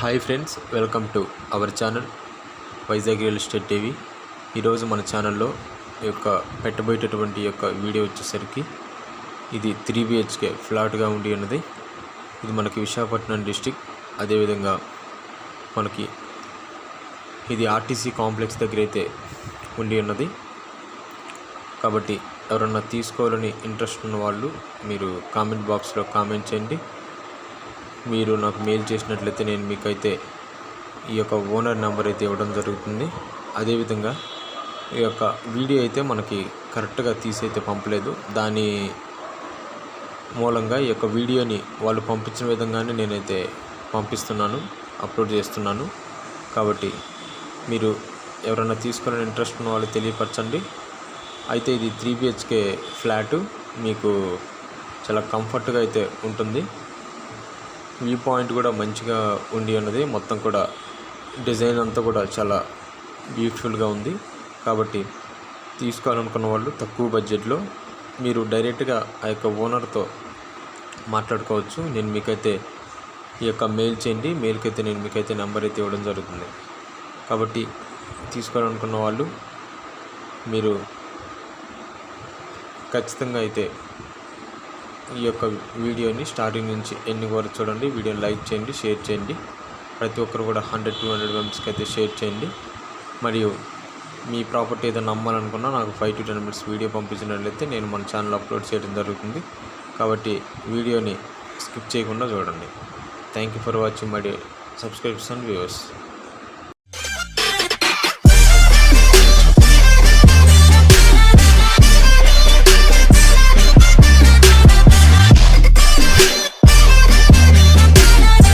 Hi friends welcome to our channel Vizag real estate TV. ఈరోజు మన ఛానల్లో ఈ యొక్క పెట్టబోయేటటువంటి యొక్క వీడియో వచ్చేసరికి ఇది త్రీ బిహెచ్కే ఫ్లాట్గా ఉండి ఉన్నది. ఇది మనకి విశాఖపట్నం డిస్టిక్. అదేవిధంగా మనకి ఇది ఆర్టీసీ కాంప్లెక్స్ దగ్గర అయితే ఉండి ఉన్నది. కాబట్టి ఎవరన్నా తీసుకోవాలని ఇంట్రెస్ట్ ఉన్న వాళ్ళు మీరు కామెంట్ బాక్స్లో కామెంట్ చేయండి. మీరు నాకు మెయిల్ చేసినట్లయితే నేను మీకైతే ఈ యొక్క ఓనర్ నెంబర్ అయితే ఇవ్వడం జరుగుతుంది. అదేవిధంగా ఈ యొక్క వీడియో అయితే మనకి కరెక్ట్గా తీసి అయితే పంపలేదు. దాని మూలంగా ఈ యొక్క వీడియోని వాళ్ళు పంపించిన విధంగానే నేనైతే పంపిస్తున్నాను అప్లోడ్ చేస్తున్నాను. కాబట్టి మీరు ఎవరైనా తీసుకునే ఇంట్రెస్ట్ ఉన్న వాళ్ళు తెలియపరచండి. అయితే ఇది త్రీ బిహెచ్కే ఫ్లాటు మీకు చాలా కంఫర్ట్గా అయితే ఉంటుంది. వ్యూ పాయింట్ కూడా మంచిగా ఉండి ఉన్నది. మొత్తం కూడా డిజైన్ అంతా కూడా చాలా బ్యూటిఫుల్గా ఉంది. కాబట్టి తీసుకోవాలనుకున్న వాళ్ళు తక్కువ బడ్జెట్లో మీరు డైరెక్ట్గా ఆ యొక్క ఓనర్తో మాట్లాడుకోవచ్చు. నేను మీకైతే ఈ యొక్క మెయిల్ చేయండి. మెయిల్కి అయితే నేను మీకైతే నెంబర్ అయితే ఇవ్వడం జరుగుతుంది. కాబట్టి తీసుకోవాలనుకున్న వాళ్ళు మీరు ఖచ్చితంగా అయితే ఈ యొక్క వీడియోని స్టార్టింగ్ నుంచి ఎన్ని వరకు చూడండి. వీడియోని లైక్ చేయండి షేర్ చేయండి. ప్రతి ఒక్కరు కూడా హండ్రెడ్ టూ హండ్రెడ్ మెంబర్స్కి అయితే షేర్ చేయండి. మరియు మీ ప్రాపర్టీ ఏదైనా నమ్మాలనుకున్నా నాకు five to ten minutes video పంపించినట్లయితే నేను మన ఛానల్ అప్లోడ్ చేయడం జరుగుతుంది. కాబట్టి వీడియోని స్కిప్ చేయకుండా చూడండి. Thank you for watching my subscription viewers.